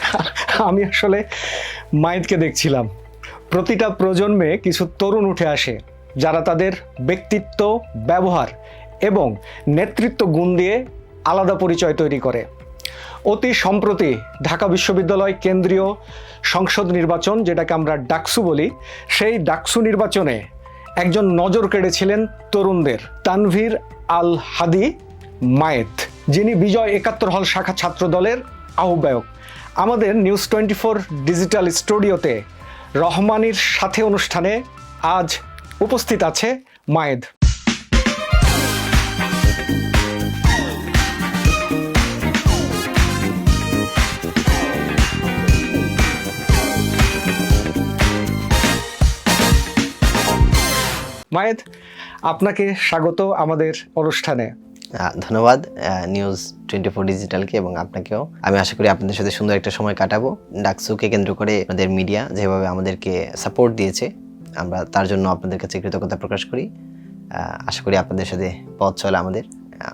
আমি আসলে মায়েদকে দেখছিলাম। প্রতিটা প্রজন্মে কিছু তরুণ উঠে আসে, যারা তাদের ব্যক্তিত্ব, ব্যবহার এবং নেতৃত্ব গুণ দিয়ে আলাদা পরিচয় তৈরি করে। অতি সম্প্রতি ঢাকা বিশ্ববিদ্যালয় কেন্দ্রীয় সংসদ নির্বাচন, যেটাকে আমরা ডাকসু বলি, সেই ডাকসু নির্বাচনে একজন নজর কেড়েছিলেন তরুণদের, তানভীর আল হাদি মায়েত, যিনি বিজয় একাত্তর হল শাখা ছাত্র দলের আহ্বায়ক। আমাদের নিউজ টোয়েন্টি ফোর ডিজিটাল স্টুডিওতে রহমানির সাথে অনুষ্ঠানে আজ উপস্থিত আছে মায়েদ। মায়েদ, আপনাকে স্বাগত আমাদের অনুষ্ঠানে। ধন্যবাদ নিউজ টোয়েন্টি ফোর ডিজিটালকে এবং আপনাকেও। আমি আশা করি আপনাদের সাথে সুন্দর একটা সময় কাটাবো। ডাকসুকে কেন্দ্র করে আমাদের মিডিয়া যেভাবে আমাদেরকে সাপোর্ট দিয়েছে আমরা তার জন্য আপনাদের কাছে কৃতজ্ঞতা প্রকাশ করি। আশা করি আপনাদের সাথে পথ চলে আমাদের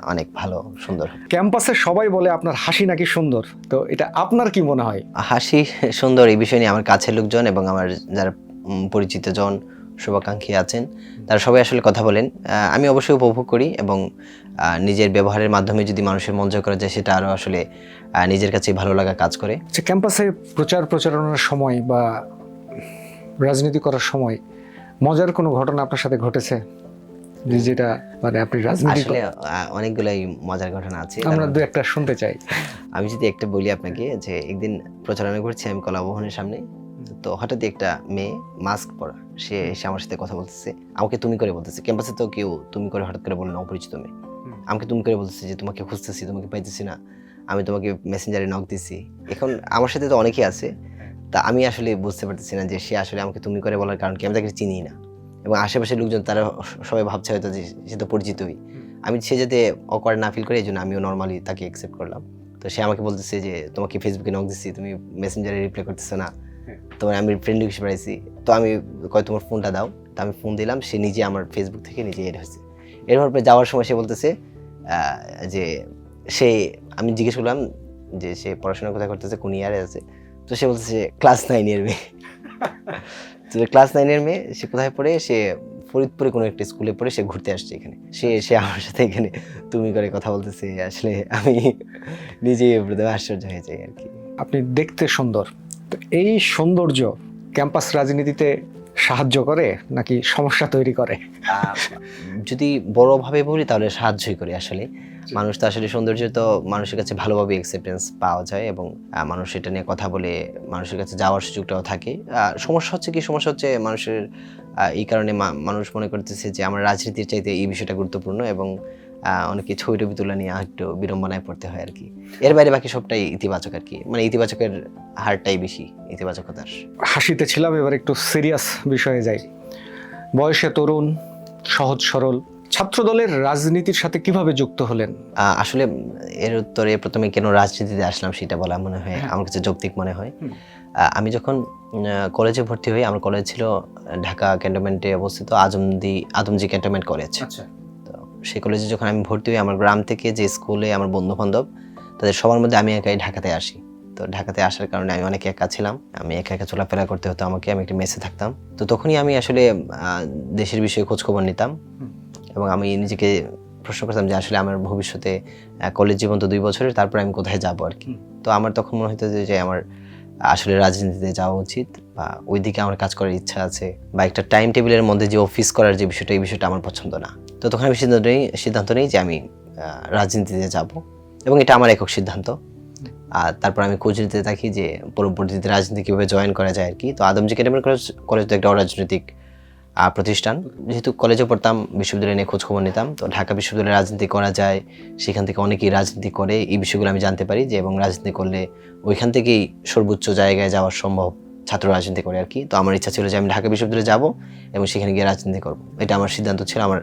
অনেক ভালো সুন্দর। ক্যাম্পাসে সবাই বলে আপনার হাসি নাকি সুন্দর? তো এটা আপনার কি মনে হয়? হাসি সুন্দর এই বিষয় নিয়ে আমার কাছের লোকজন এবং আমার যারা উম, পরিচিত জন শুভাকাঙ্ক্ষী আছেন। তারা সবাই আসলে কথা বলেন। আমি অবশ্যই উপভোগ করি এবং নিজের ব্যবহারের মাধ্যমে যদি মানুষের মন জয় করা যায় সেটা আরও আসলে নিজের কাছে ভালো লাগা কাজ করে। যে ক্যাম্পাসে প্রচার প্রচারণার সময় বা রাজনীতি করার সময় মজার কোনো ঘটনা আপনার সাথে ঘটেছে? যেটা মানে আপনি রাজনীতি আসলে অনেকগুলাই মজার ঘটনা আছে। আমরা দু একটা শুনতে চাই। আমি যদি একটা বলি আপনাকে যে একদিন প্রচারণা করছি আমি কলা ভবনের সামনে। তো হঠাৎ একটা মেয়ে মাস্ক পরা সে এসে আমার সাথে কথা বলতেছে। আমাকে তুমি করে বলতেছে। ক্যাম্পাসে তো কেউ তুমি করে হঠাৎ করে বলে না অপরিচিত মেয়ে। আমাকে তুমি করে বলতেছে যে তোমাকে খুঁজতেছি তোমাকে পাইতেছি না। আমি তোমাকে মেসেঞ্জারে নক দিছি। এখন আমার সাথে তো অনেকেই আছে। তা আমি আসলে বুঝতে পারতেছি না যে সে আসলে আমাকে তুমি করে বলার কারণ কি? আমি তাকে চিনি না। এবং আশেপাশের লোকজন তারা সবাই ভাবছে হয়তো যে সে তো পরিচিতই। আমি সে যাতে অকওয়ার্ড না ফিল করে এই জন্য আমিও নর্মালি তাকে অ্যাকসেপ্ট করলাম। তো সে আমাকে বলতেছে যে তোমাকে ফেসবুকে নক দিচ্ছি তুমি মেসেঞ্জারে রিপ্লাই করতেছো না। তোমার আমি ফ্রেন্ড রিকোয়েস্ট পাইছি তো আমি কয়, তোমার ফোনটা দাও। তো আমি ফোন দিলাম, সে নিজে আমার ফেসবুক থেকে নিজে এড হয়েছে। এর পরে যাওয়ার সময় সে বলতেছে যে সে, আমি জিজ্ঞেস করলাম যে সে পড়াশোনা কোথায় করতেছে, কোন ইয়ারে আছে? তো সে বলতেছে ক্লাস নাইনের মেয়ে। তো ক্লাস নাইনের মেয়ে, সে কোথায় পড়ে? সে ফরিদপুরে কোনো একটা স্কুলে পড়ে, সে ঘুরতে আসছে এখানে। সে সে আমার সাথে এখানে তুমি করে কথা বলতেছে, আসলে আমি নিজেই আশ্চর্য হয়ে যাই আর কি। আপনি দেখতে সুন্দর। এই সৌন্দর্য ক্যাম্পাস রাজনীতিতে সাহায্য করে নাকি সমস্যা তৈরি করে? যদি বড়ভাবে বলি তাহলে সাহায্যই করে আসলে। মানুষ তো আসলে সৌন্দর্য তো মানুষের কাছে ভালোভাবে অ্যাকসেপ্টেন্স পাওয়া যায় এবং মানুষ এটা নিয়ে কথা বলে মানুষের কাছে যাওয়ার সুযোগটাও থাকে। সমস্যা হচ্ছে কি সমস্যা হচ্ছে মানুষের এই কারণে মানুষ মনে করতেছে যে আমার রাজনীতির চাইতে এই বিষয়টা গুরুত্বপূর্ণ এবং অনেকে ছবি টবি তোলা নিয়ে একটু বিড়ম্বনায় পড়তে হয় আর কি। এর বাইরে বাকি সবটাই ইতিবাচক আর কি। মানে ইতিবাচকের হারটাই বেশি ইতিবাচকতার। হাসিতে ছিলাম এবার একটু সিরিয়াস বিষয়ে যাই। বয়সে তরুণ সহজ সরল ছাত্রদলের রাজনীতির সাথে কীভাবে যুক্ত হলেন? আসলে এর উত্তরে প্রথমে কেন রাজনীতিতে আসলাম সেটা বলা মনে হয় হ্যাঁ। আমার কাছে যৌক্তিক মনে হয়। আমি যখন কলেজে ভর্তি হই আমার কলেজ ছিল ঢাকা ক্যান্টনমেন্টে অবস্থিত আজমদি আদমজি ক্যান্টনমেন্ট কলেজ। আচ্ছা। সেই কলেজে যখন আমি ভর্তি হই আমার গ্রাম থেকে যে স্কুলে আমার বন্ধু বান্ধব তাদের সবার মধ্যে আমি একাই ঢাকাতে আসি। তো ঢাকাতে আসার কারণে আমি অনেক একা ছিলাম। আমি একা একা চলাফেরা করতে হতো আমাকে আমি একটা মেসে থাকতাম। তো তখনই আমি আসলে দেশের বিষয়ে খোঁজখবর নিতাম এবং আমি নিজেকে প্রশ্ন করতাম যে আসলে আমার ভবিষ্যতে কলেজ জীবন তো দুই বছরের তারপর আমি কোথায় যাব আর কি। তো আমার তখন মনে হতো যে আমার আসলে রাজনীতিতে যাওয়া উচিত। বা ওই দিকে আমার কাজ করার ইচ্ছা আছে বা একটা টাইম টেবিলের মধ্যে যে অফিস করার যে বিষয়টা, এই বিষয়টা আমার পছন্দ না। তো তখন আমি সিদ্ধান্ত নিই সিদ্ধান্ত নিই যে আমি রাজনীতিতে যাব এবং এটা আমার একক সিদ্ধান্ত। আর তারপর আমি খোঁজ নিতে থাকি যে পরবর্তীতে রাজনীতি কীভাবে জয়েন করা যায় আর কি তো আদমজি ক্যাডেমিক কলেজ কলেজ তো একটা অরাজনৈতিক প্রতিষ্ঠান। যেহেতু কলেজে পড়তাম, বিশ্ববিদ্যালয় নিয়ে খোঁজখবর নিতাম, তো ঢাকা বিশ্ববিদ্যালয়ে রাজনীতি করা যায়, সেখান থেকে অনেকেই রাজনীতি করে, এই বিষয়গুলো আমি জানতে পারি যে, এবং রাজনীতি করলে ওইখান থেকেই সর্বোচ্চ জায়গায় যাওয়া সম্ভব। ছাত্র রাজনীতি করে আর কি। তো আমার ইচ্ছা ছিল যে আমি ঢাকা বিশ্ববিদ্যালয়ে যাব এবং সেখানে গিয়ে রাজনীতি করব। এটা আমার সিদ্ধান্ত ছিল আমার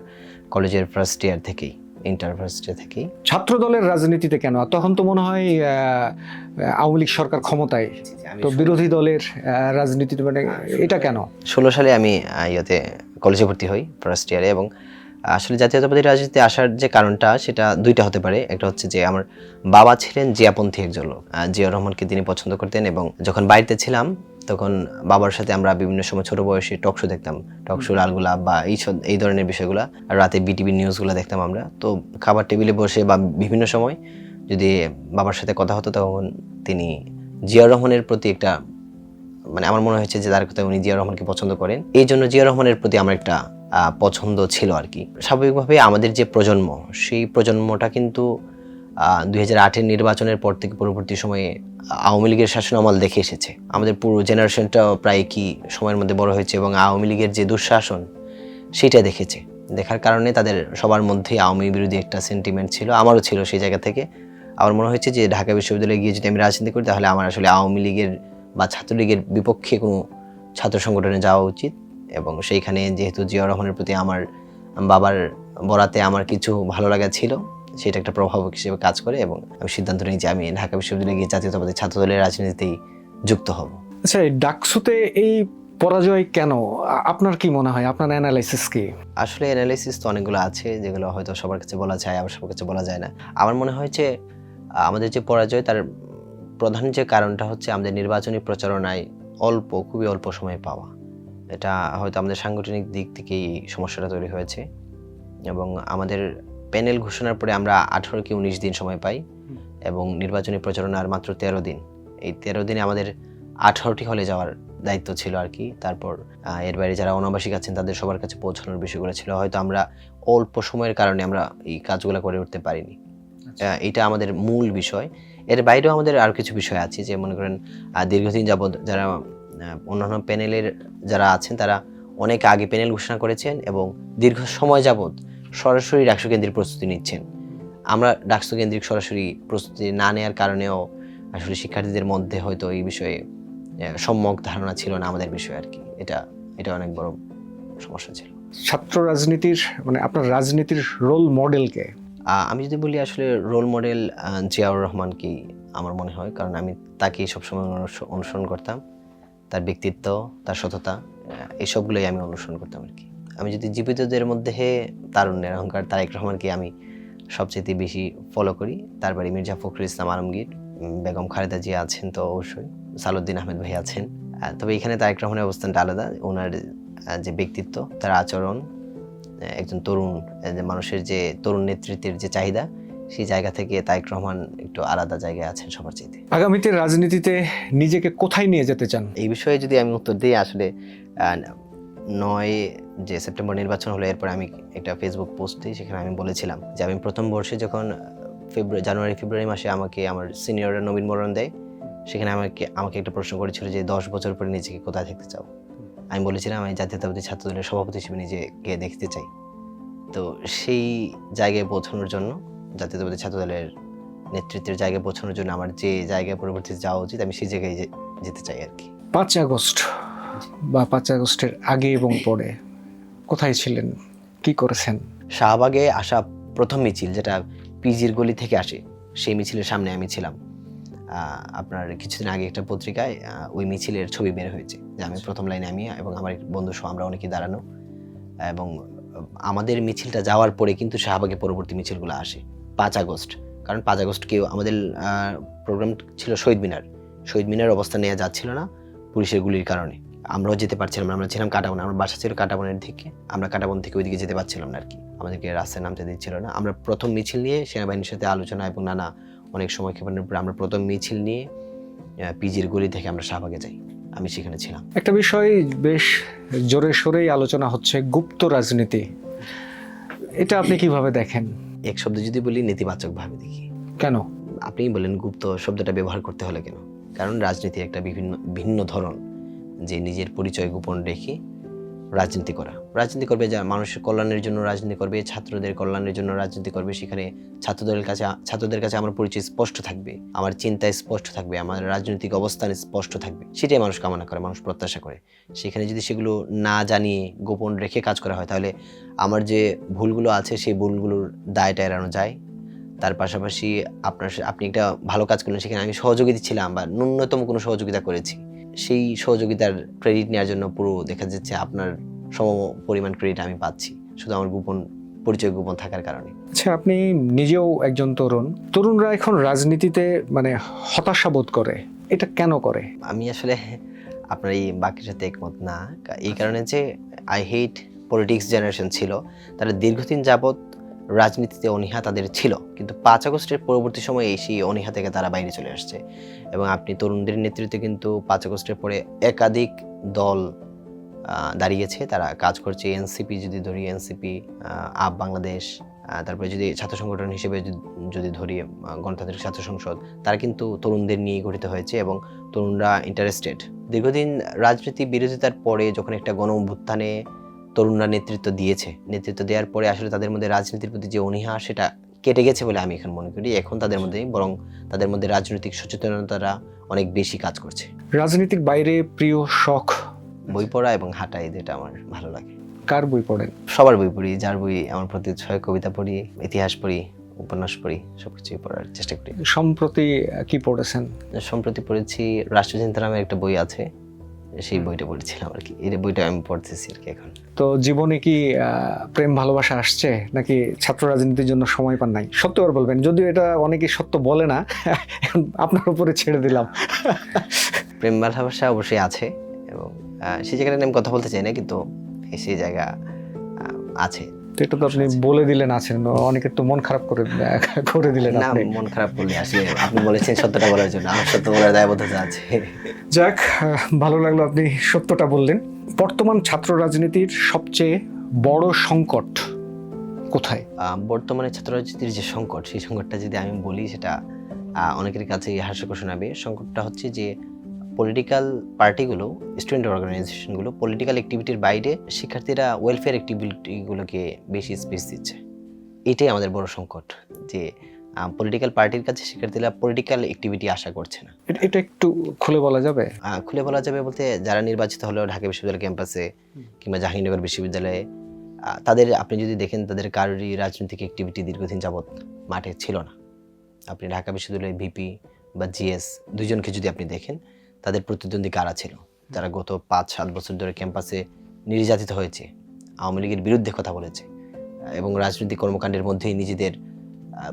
কলেজের ফার্স্ট ইয়ার থেকেই ইন্টার ফার্স্ট ইয়ার থেকেই। ছাত্রদলের রাজনীতিতে কেন? তখন তো মনে হয় আওয়ামী লীগ সরকার ক্ষমতায়। তো বিরোধী দলের রাজনীতিতে মানে এটা কেন? ষোলো সালে আমি ইয়েতে কলেজে ভর্তি হই ফার্স্ট ইয়ারে এবং আসলে জাতীয়তাবাদী রাজনীতিতে আসার যে কারণটা সেটা দুইটা হতে পারে। একটা হচ্ছে যে আমার বাবা ছিলেন জিয়াপন্থী একজন লোক জিয়া রহমানকে তিনি পছন্দ করতেন এবং যখন বাড়িতে ছিলাম তখন বাবার সাথে আমরা বিভিন্ন সময় ছোট বয়সে টক শো দেখতাম টক শো লালগুলা বা এই এই ধরনের বিষয়গুলো। রাতে বিটিভি নিউজগুলো দেখতাম আমরা। তো খাবার টেবিলে বসে বা বিভিন্ন সময় যদি বাবার সাথে কথা হতো তখন তিনি জিয়া রহমানের প্রতি একটা মানে আমার মনে হয়েছে যে তার কথা উনি জিয়া রহমানকে পছন্দ করেন। এই জন্য জিয়া রহমানের প্রতি আমার একটা পছন্দ ছিল আর কি। স্বাভাবিকভাবে আমাদের যে প্রজন্ম, সেই প্রজন্মটা কিন্তু দুই হাজার আটের নির্বাচনের পর থেকে পরবর্তী সময়ে আওয়ামী লীগের শাসন আমল দেখে এসেছে। আমাদের পুরো জেনারেশনটাও প্রায় কি সময়ের মধ্যে বড় হয়েছে এবং আওয়ামী লীগের যে দুঃশাসন, সেটা দেখেছে। দেখার কারণে তাদের সবার মধ্যে আওয়ামী বিরোধী একটা সেন্টিমেন্ট ছিল, আমারও ছিল সেই জায়গা থেকে। আমার মনে হয়েছে যে ঢাকা বিশ্ববিদ্যালয়ে গিয়ে যদি আমি রাজনীতি করি, তাহলে আমার আসলে আওয়ামী লীগের বা ছাত্রলীগের বিপক্ষে কোনো ছাত্র সংগঠনে যাওয়া উচিত এবং সেইখানে যেহেতু জিয়া রহমানের প্রতি আমার বাবার বরাতে আমার কিছু ভালো লাগা ছিল সেটা একটা প্রভাবক হিসেবে কাজ করে এবং আমি সিদ্ধান্ত নিই যে আমি ঢাকা বিশ্ববিদ্যালয়ে গিয়ে জাতীয়তাবাদী ছাত্র দলের রাজনীতিতেই যুক্ত হব। আচ্ছা ডাকসুতে এই পরাজয় কেন? আপনার কি মনে হয়? আপনার অ্যানালাইসিস কি? আসলে অ্যানালাইসিস তো অনেকগুলো আছে যেগুলো হয়তো সবার কাছে বলা যায় আবার সবার কাছে বলা যায় না। আমার মনে হয় যে আমাদের যে পরাজয় তার প্রধান যে কারণটা হচ্ছে আমাদের নির্বাচনী প্রচারণায় অল্প খুবই অল্প সময় পাওয়া। এটা হয়তো আমাদের সাংগঠনিক দিক থেকেই সমস্যাটা তৈরি হয়েছে এবং আমাদের প্যানেল ঘোষণার পরে আমরা আঠারো কি উনিশ দিন সময় পাই এবং নির্বাচনী প্রচারণার মাত্র তেরো দিন। এই তেরো দিনে আমাদের আঠারোটি হলে যাওয়ার দায়িত্ব ছিল আর কি। তারপর এর বাইরে যারা অনাবাসিক আছেন তাদের সবার কাছে পৌঁছানোর বিষয়গুলো ছিল। হয়তো আমরা অল্প সময়ের কারণে আমরা এই কাজগুলো করে উঠতে পারিনি। এটা আমাদের মূল বিষয়। এর বাইরেও আমাদের আর কিছু বিষয় আছে যে মনে করেন দীর্ঘদিন যাবৎ যারা অন্যান্য প্যানেলের যারা আছেন তারা অনেক আগে প্যানেল ঘোষণা করেছেন এবং দীর্ঘ সময় যাবৎ সরাসরি ডাকসু কেন্দ্রিক প্রস্তুতি নিচ্ছেন। আমরা ডাকসু কেন্দ্রিক সরাসরি প্রস্তুতি না নেওয়ার কারণেও আসলে শিক্ষার্থীদের মধ্যে হয়তো এই বিষয়ে সম্যক ধারণা ছিল না আমাদের বিষয়ে আর কি। এটা এটা অনেক বড় সমস্যা ছিল। ছাত্র রাজনীতির মানে আপনার রাজনীতির রোল মডেলকে আমি যদি বলি আসলে রোল মডেল জিয়াউর রহমানকেই আমার মনে হয়। কারণ আমি তাকেই সবসময় অনুস- অনুসরণ করতাম। তার ব্যক্তিত্ব তার সততা আহ, এই সবগুলোই আমি অনুসরণ করতাম আর কি। আমি যদি জীবিতদের মধ্যে তারুণ্যের অহংকার তারেক রহমানকে আমি সবচেয়ে বেশি ফলো করি তারপরে মির্জা ফখরুল ইসলাম আলমগীর বেগম খালেদা জিয়া আছেন তো অবশ্যই সালুদ্দিন আহমেদ ভাই আছেন। তবে এখানে তারেক রহমানের অবস্থানটা আলাদা ওনার যে ব্যক্তিত্ব তার আচরণ একজন তরুণ যে মানুষের যে তরুণ নেতৃত্বের যে চাহিদা সেই জায়গা থেকে তারেক রহমান একটু আলাদা জায়গায় আছেন সবার চাইতে। আগামীতে রাজনীতিতে নিজেকে কোথায় নিয়ে যেতে চান? এই বিষয়ে যদি আমি উত্তর দিই আসলে নয় যে সেপ্টেম্বর নির্বাচন হলো, এরপর আমি একটা ফেসবুক পোস্ট দিই, সেখানে আমি বলেছিলাম যে আমি প্রথম বর্ষে যখন ফেব্রুয়ারি জানুয়ারি, ফেব্রুয়ারি মাসে আমাকে আমার সিনিয়ররা নবীন বরণ দেয়, সেখানে আমাকে আমাকে একটা প্রশ্ন করেছিল যে দশ বছর পরে নিজেকে কোথায় দেখতে চাও? আমি বলেছিলাম, আমি জাতীয়তাবাদী ছাত্র দলের সভাপতি হিসেবে নিজেকে দেখতে চাই। তো সেই জায়গায় পৌঁছানোর জন্য, জাতীয়তাবাদী ছাত্র দলের নেতৃত্বের জায়গায় পৌঁছানোর জন্য আমার যে জায়গায় পরবর্তীতে যাওয়া উচিত, আমি সেই জায়গায় যেতে চাই আর কি। পাঁচ আগস্ট। বা পাঁচ আগস্টের আগে এবং পরে? কোথায় ছিলেন? কি করেছেন? শাহবাগে আসা প্রথম মিছিল যেটা পিজির গলি থেকে আসে সেই মিছিলের সামনে আমি ছিলাম। আপনার কিছুদিন আগে একটা পত্রিকায় ওই মিছিলের ছবি বের হয়েছে যে আমি প্রথম লাইনে আমি এবং আমার বন্ধু সহ আমরা অনেকেই দাঁড়ানো। এবং আমাদের মিছিলটা যাওয়ার পরে কিন্তু শাহবাগে পরবর্তী মিছিলগুলো আসে পাঁচ আগস্ট। কারণ পাঁচ আগস্ট কেউ আমাদের প্রোগ্রাম ছিল শহীদ মিনার। শহীদ মিনার অবস্থা নেওয়া যাচ্ছিল না পুলিশের গুলির কারণে। আমরাও যেতে পারছিলাম না আমরা ছিলাম কাটাবন আমার বাসা ছিল কাটাবনের দিকে আমরা কাটাবন থেকে ওইদিকে যেতে পারছিলাম না আর কি। আমাদেরকে রাস্তায় নামতে দিচ্ছিল না। আমরা প্রথম মিছিল নিয়ে সেনাবাহিনীর সাথে আলোচনা এবং নানা অনেক সময় ক্ষেপণের পরে আমরা প্রথম মিছিল নিয়ে পিজির গলি থেকে আমরা শাহবাগে যাই। আমি সেখানে ছিলাম। একটা বিষয় বেশ জোরে সোরেই আলোচনা হচ্ছে গুপ্ত রাজনীতি। এটা আপনি কীভাবে দেখেন? এক শব্দ যদি বলি নেতিবাচকভাবে দেখি। কেন? আপনিই বলেন গুপ্ত শব্দটা ব্যবহার করতে হলে কেন? কারণ রাজনীতির একটা বিভিন্ন ভিন্ন ধরন। যে নিজের পরিচয় গোপন রেখে রাজনীতি করা। রাজনীতি করবে যা মানুষের কল্যাণের জন্য রাজনীতি করবে, ছাত্রদের কল্যাণের জন্য রাজনীতি করবে। সেখানে ছাত্রদের কাছে ছাত্রদের কাছে আমার পরিচয় স্পষ্ট থাকবে, আমার চিন্তা স্পষ্ট থাকবে, আমার রাজনৈতিক অবস্থান স্পষ্ট থাকবে। সেটাই মানুষ কামনা করে, মানুষ প্রত্যাশা করে। সেখানে যদি সেগুলো না জানিয়ে গোপন রেখে কাজ করা হয়, তাহলে আমার যে ভুলগুলো আছে, সেই ভুলগুলোর দায়টা এড়ানো যায়। তার পাশাপাশি আপনার আপনি একটা ভালো কাজ করলেন, সেখানে আমি সহযোগিতা ছিলাম বা ন্যূনতম কোনো সহযোগিতা করেছি। সেই সহযোগিতার ক্রেডিট নেওয়ার জন্য পুরো দেখা যাচ্ছে আপনার সম পরিমাণ ক্রেডিট আমি পাচ্ছি। শুধু আমার গোপন পরিচয় গোপন থাকার কারণে। আচ্ছা আপনি নিজেও একজন তরুণ। তরুণরা এখন রাজনীতিতে মানে হতাশা বোধ করে। এটা কেন করে? আমি আসলে আপনার এই বাকির সাথে একমত না। এই কারণে যে আই হেট পলিটিক্স জেনারেশন ছিল তারা দীর্ঘদিন যাবৎ রাজনীতিতে অনীহা তাদের ছিল, কিন্তু পাঁচ আগস্টের পরবর্তী সময়ে সেই অনীহা থেকে তারা বাইরে চলে আসছে। এবং আপনি তরুণদের নেতৃত্বে কিন্তু পাঁচ আগস্টের পরে একাধিক দল দাঁড়িয়েছে। তারা কাজ করছে এনসিপি, যদি ধরি এনসিপি আপ বাংলাদেশ তারপরে যদি ছাত্র সংগঠন হিসেবে যদি ধরি গণতান্ত্রিক ছাত্র সংসদ, তারা কিন্তু তরুণদের নিয়ে গঠিত হয়েছে এবং তরুণরা ইন্টারেস্টেড দীর্ঘদিন রাজনীতি বিরোধিতার পরে যখন একটা গণ অভ্যুত্থানে তরুণরা নেতৃত্ব দিয়েছে। নেতৃত্ব দেওয়ার পরে আসলে তাদের মধ্যে রাজনীতির প্রতি যে অনীহা সেটা কেটে গেছে বলে আমি এখন মনে করি। এখন তাদের মধ্যে বরং তাদের মধ্যে রাজনৈতিক সচেতনতারা অনেক বেশি কাজ করছে। রাজনীতির বাইরে প্রিয় শখ? বই পড়া এবং হাঁটা এই দুটো আমার ভালো লাগে। কার বই পড়েন? সবার বই পড়ি যার বই আমার প্রতি ছয় কবিতা পড়ি ইতিহাস পড়ি উপন্যাস পড়ি সবকিছুই পড়ার চেষ্টা করি। সম্প্রতি কি পড়েছেন? সম্প্রতি পড়েছি রাষ্ট্রচিন্তা নামে একটা বই আছে। সেই বইটা পড়েছিলাম আর কি। এই বইটা আমি পড়তেছি আর কি এখন। তো জীবনে কি প্রেম ভালোবাসা আসছে? নাকি ছাত্র রাজনীতির জন্য সময় পান নাই? সত্য আর বলবেন যদিও এটা অনেকে সত্য বলে না এখন আপনার উপরে ছেড়ে দিলাম। প্রেম ভালোবাসা অবশ্যই আছে এবং সেই জায়গাটা নিয়ে আমি কথা বলতে চাই না কিন্তু সেই জায়গা আছে। তো এটা তো আপনি বলে দিলেন আছেন অনেকের তো মন খারাপ করে করে দিলেন না আপনি। মন খারাপ করলে আসলে আপনি বলেছেন সত্যটা বলার জন্য আমার সত্য বলার দায়বদ্ধতা আছে। যাক ভালো লাগল আপনি সত্যটা বললেন। বর্তমান ছাত্র রাজনীতির সবচেয়ে বড় সংকট কোথায়? বর্তমানে ছাত্র রাজনীতির যে সংকট সেই সংকটটা যদি আমি বলি সেটা অনেকের কাছে হাস্যকর শোনাবে। সংকটটা হচ্ছে যে পলিটিক্যাল পার্টিগুলো স্টুডেন্ট অর্গানাইজেশনগুলো পলিটিক্যাল অ্যাক্টিভিটির বাইরে শিক্ষার্থীরা ওয়েলফেয়ার অ্যাক্টিভিটিগুলোকে বেশি স্পেস দিচ্ছে। এটাই আমাদের বড় সংকট যে পলিটিক্যাল পার্টির কাছে শিক্ষার্থীরা পলিটিক্যাল অ্যাক্টিভিটি আশা করছে না। এটা- একটু খুলে বলা যাবে? খুলে বলা যাবে বলতে যারা নির্বাচিত হলো ঢাকা বিশ্ববিদ্যালয় ক্যাম্পাসে কিংবা জাহাঙ্গীরনগর বিশ্ববিদ্যালয়ে তাদের আপনি যদি দেখেন তাদের কারোরই রাজনৈতিক অ্যাক্টিভিটি দীর্ঘদিন যাবৎ মাঠে ছিল না। আপনি ঢাকা বিশ্ববিদ্যালয়ের ভিপি বা জিএস দুজনকে যদি আপনি দেখেন তাদের প্রতিদ্বন্দ্বী কারা ছিল? যারা গত পাঁচ সাত বছর ধরে ক্যাম্পাসে নির্যাতিত হয়েছে আওয়ামী লীগের বিরুদ্ধে কথা বলেছে এবং রাজনৈতিক কর্মকাণ্ডের মধ্যেই নিজেদের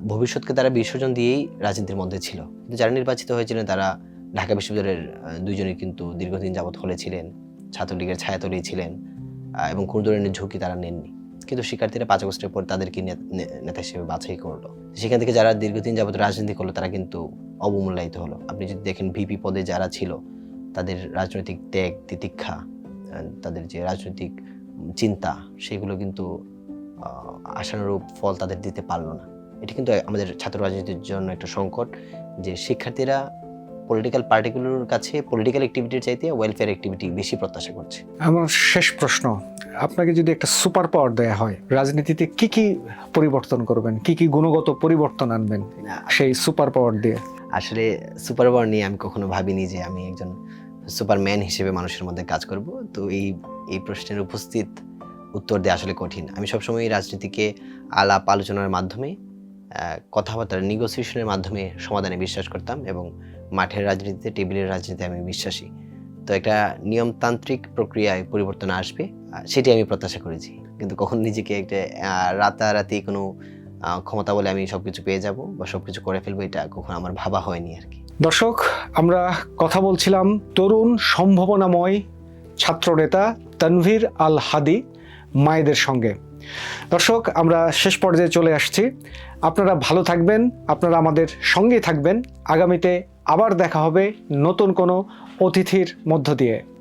ভবিষ্যৎকে তারা বিসর্জন দিয়েই রাজনীতির মধ্যে ছিল। কিন্তু যারা নির্বাচিত হয়েছিলেন তারা ঢাকা বিশ্ববিদ্যালয়ের আহ, দুইজনই কিন্তু দীর্ঘদিন যাবৎ হলে ছিলেন ছাত্রলীগের ছায়াতলেই ছিলেন আহ, এবং কোনো ধরনের ঝুঁকি তারা নেননি। কিন্তু শিক্ষার্থীরা পাঁচ আগস্টের পর তাদেরকে নেতা হিসেবে বাছাই করল। সেখান থেকে যারা দীর্ঘদিন যাবত রাজনীতি করল তারা কিন্তু অবমূল্যায়িত হলো। আপনি যদি দেখেন ভিপি পদে যারা ছিল, তাদের রাজনৈতিক ত্যাগ, তিতিক্ষা তাদের যে রাজনৈতিক চিন্তা, সেগুলো কিন্তু আশানুরূপ ফল তাদের দিতে পারল না। এটি কিন্তু আমাদের ছাত্র রাজনীতির জন্য একটা সংকট যে শিক্ষার্থীরা পলিটিক্যাল পার্টিগুলোর কাছে পলিটিক্যাল অ্যাক্টিভিটির চাইতে ওয়েলফেয়ার অ্যাক্টিভিটি বেশি প্রত্যাশা করছে। আমার শেষ প্রশ্ন আপনাকে যদি একটা সুপার পাওয়ার দেয়া হয় রাজনীতিতে কি কি পরিবর্তন করবেন? কি কি গুণগত পরিবর্তন আনবেন সেই সুপার পাওয়ার দিয়ে? আসলে সুপার পাওয়ার নিয়ে আমি কখনো ভাবিনি যে আমি একজন সুপারম্যান হিসেবে মানুষের মধ্যে কাজ করব। তো এই এই প্রশ্নের উপস্থিত উত্তর দেওয়া আসলে কঠিন। আমি সবসময় রাজনীতিকে আলাপ আলোচনার মাধ্যমে আহ, কথাবার্তা নিগোসিয়েশনের মাধ্যমে সমাধানে বিশ্বাস করতাম এবং মাঠের রাজনীতিতে, টেবিলের রাজনীতিতে আমি বিশ্বাসী। তো একটা নিয়মতান্ত্রিক প্রক্রিয়ায় পরিবর্তন আসবে সেটি আমি প্রত্যাশা করেছি। কিন্তু কখন নিজেকে একটা রাতারাতি কোনো ক্ষমতা বলে আমি সব কিছু পেয়ে যাব বা সব কিছু করে ফেলব, এটা কখনো আমার ভাবা হয়নি আর কি। দর্শক, আমরা কথা বলছিলাম তরুণ সম্ভাবনাময় ছাত্রনেতা তানভীর আল হাদি মায়েদের সঙ্গে। দর্শক, আমরা শেষ পর্যায়ে চলে আসছি। আপনারা ভালো থাকবেন, আপনারা আমাদের সঙ্গেই থাকবেন। আগামীতে আবার দেখা হবে নতুন কোনো অতিথির মধ্য দিয়ে।